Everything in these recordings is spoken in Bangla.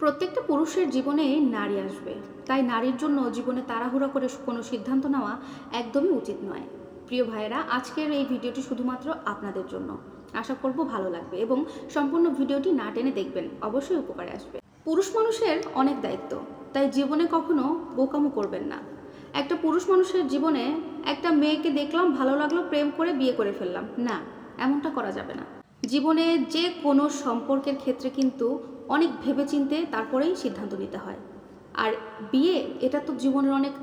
প্রত্যেকটা পুরুষের জীবনে নারী আসবে। তাই নারীর জন্য জীবনে তাড়াহুড়া করে কোনো সিদ্ধান্ত নেওয়া একদমই উচিত নয়। প্রিয় ভাইয়েরা, আজকের এই ভিডিওটি শুধুমাত্র আপনাদের জন্য। আশা করব ভালো লাগবে এবং সম্পূর্ণ ভিডিওটি না টেনে দেখবেন, অবশ্যই উপকারে আসবে। পুরুষ মানুষের অনেক দায়িত্ব, তাই জীবনে কখনো বোকামো করবেন না। একটা পুরুষ মানুষের জীবনে একটা মেয়েকে দেখলাম, ভালো লাগল, প্রেম করে বিয়ে করে ফেললাম। না, এমনটা করা যাবে না। জীবনে যে কোনো সম্পর্কের ক্ষেত্রে কিন্তু অনেক ভেবেচিন্তে তারপরেই সিদ্ধান্ত নিতে হয়। আর বিয়ে, এটা তো জীবনের অনেক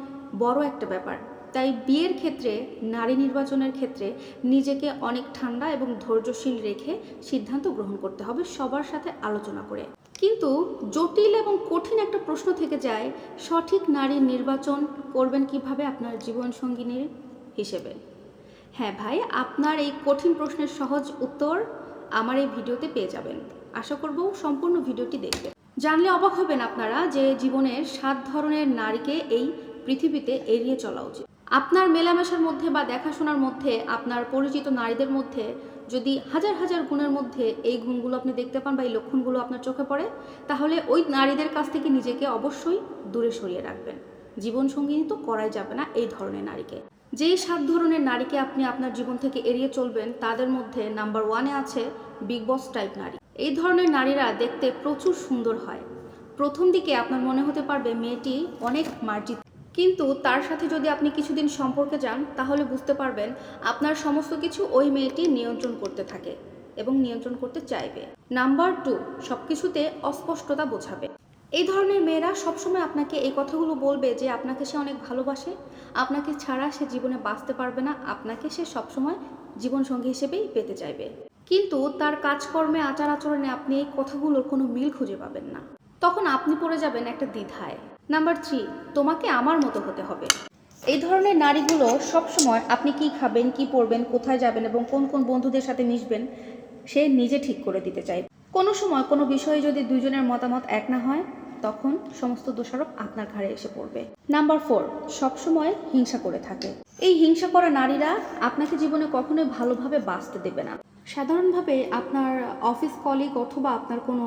বড় একটা ব্যাপার। তাই বিয়ের ক্ষেত্রে, নারী নির্বাচনের ক্ষেত্রে নিজেকে অনেক ঠান্ডা এবং ধৈর্যশীল রেখে সিদ্ধান্ত গ্রহণ করতে হবে সবার সাথে আলোচনা করে। কিন্তু জটিল এবং কঠিন একটা প্রশ্ন থেকে যায়, সঠিক নারী নির্বাচন করবেন কীভাবে আপনার জীবন সঙ্গিনীর হিসেবে? হ্যাঁ ভাই, আপনার এই কঠিন প্রশ্নের সহজ উত্তর আমার এই ভিডিওতে পেয়ে যাবেন। আশা করব সম্পূর্ণ ভিডিওটি দেখবেন। জানলে অবাক হবেন আপনারা যে জীবনের সাত ধরনের নারীকে এই পৃথিবীতে এড়িয়ে চলা উচিত। আপনার মেলামেশার মধ্যে বা দেখাশোনার মধ্যে, আপনার পরিচিত নারীদের মধ্যে যদি হাজার হাজার গুণের মধ্যে এই গুণগুলো আপনি দেখতে পান বা এই লক্ষণগুলো আপনার চোখে পড়ে, তাহলে ওই নারীদের কাছ থেকে নিজেকে অবশ্যই দূরে সরিয়ে রাখবেন। জীবনসঙ্গিনী তো করাই যাবে না এই ধরনের নারীকে। যেই সাত ধরনের নারীকে আপনি আপনার জীবন থেকে এড়িয়ে চলবেন, তাদের মধ্যে নাম্বার ওয়ানে আছে বিগ বস টাইপ নারী। এই ধরনের নারীরা দেখতে প্রচুর সুন্দর হয়। প্রথম দিকে আপনার মনে হতে পারবে মেয়েটি অনেক মার্জিত। কিন্তু তার সাথে যদি আপনি কিছুদিন সম্পর্কে যান, তাহলে বুঝতে পারবেন আপনার সমস্ত কিছু ওই মেয়েটি নিয়ন্ত্রণ করতে থাকে এবং নিয়ন্ত্রণ করতে চাইবে। নাম্বার টু সব কিছুতে অস্পষ্টতা বোঝাবে। এই ধরনের মেয়েরা সবসময় আপনাকে এই কথাগুলো বলবে যে আপনাকে সে অনেক ভালোবাসে, আপনাকে ছাড়া সে জীবনে বাঁচতে পারবে না, আপনাকে সে সবসময় জীবনসঙ্গী হিসেবেই পেতে চাইবে। কিন্তু তার কাজকর্মে আচার আচরণে আপনি এই কথাগুলোর কোনো মিল খুঁজে পাবেন না। তখন আপনি পড়ে যাবেন একটা দ্বিধায়। নাম্বার থ্রি, তোমাকে আমার মতো হতে হবে। এই ধরনের নারীগুলো সবসময় আপনি কি খাবেন, কি পরবেন, কোথায় যাবেন এবং কোন কোন বন্ধুদের সাথে মিশবেন, সে নিজে ঠিক করে দিতে চায়। কোনো সময় কোনো বিষয়ে যদি দুজনের মতামত এক না হয় তখন সমস্ত দোষারোপ আপনার ঘাড়ে এসে পড়বে। নাম্বার ফোর, সবসময় হিংসা করে থাকে। এই হিংসা করা নারীরা আপনাকে জীবনে কখনোই ভালোভাবে বাঁচতে দেবে না। সাধারণভাবে আপনার অফিস কলিগ অথবা আপনার কোনো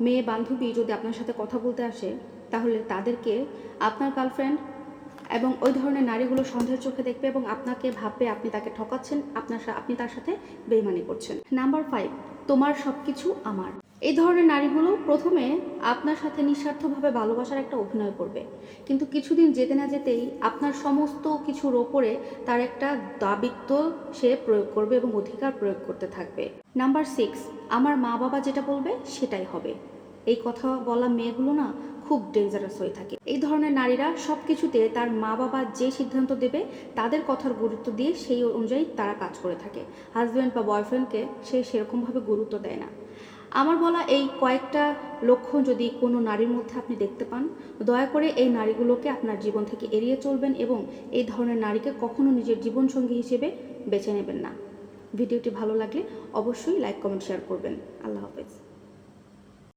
মেয়ে বান্ধবী যদি আপনার সাথে কথা বলতে আসে, তাহলে তাদেরকে আপনার গার্লফ্রেন্ড এবং ওই ধরনের নারীগুলো সন্দেহের চোখে দেখবে এবং আপনাকে ভাববে আপনি তাকে ঠকাচ্ছেন, আপনার আপনি তার সাথে বেইমানি করছেন। নাম্বার ফাইভ, তোমার সব কিছু আমার। এই ধরনের নারীগুলো প্রথমে আপনার সাথে নিঃস্বার্থভাবে ভালোবাসার একটা অভিনয় করবে। কিন্তু কিছুদিন যেতে না যেতেই আপনার সমস্ত কিছুর ওপরে তার একটা দাবিত্ব সে প্রয়োগ করবে এবং অধিকার প্রয়োগ করতে থাকবে। নাম্বার সিক্স, আমার মা বাবা যেটা বলবে সেটাই হবে। এই কথা বলা মেয়েগুলো না খুব ডেঞ্জারাস হয়ে থাকে। এই ধরনের নারীরা সব কিছুতে তার মা বাবা যে সিদ্ধান্ত দেবে, তাদের কথার গুরুত্ব দিয়ে সেই অনুযায়ী তারা কাজ করে থাকে। হাজব্যান্ড বা বয়ফ্রেন্ডকে সে সেরকমভাবে গুরুত্ব দেয় না। আমার বলা এই কয়েকটা লক্ষণ যদি কোনো নারীর মধ্যে আপনি দেখতে পান, দয়া করে এই নারীগুলোকে আপনার জীবন থেকে এড়িয়ে চলবেন এবং এই ধরনের নারীকে কখনো নিজের জীবনসঙ্গী হিসেবে বেছে নেবেন না। ভিডিওটি ভালো লাগলে অবশ্যই লাইক, কমেন্ট, শেয়ার করবেন। আল্লাহ হাফেজ।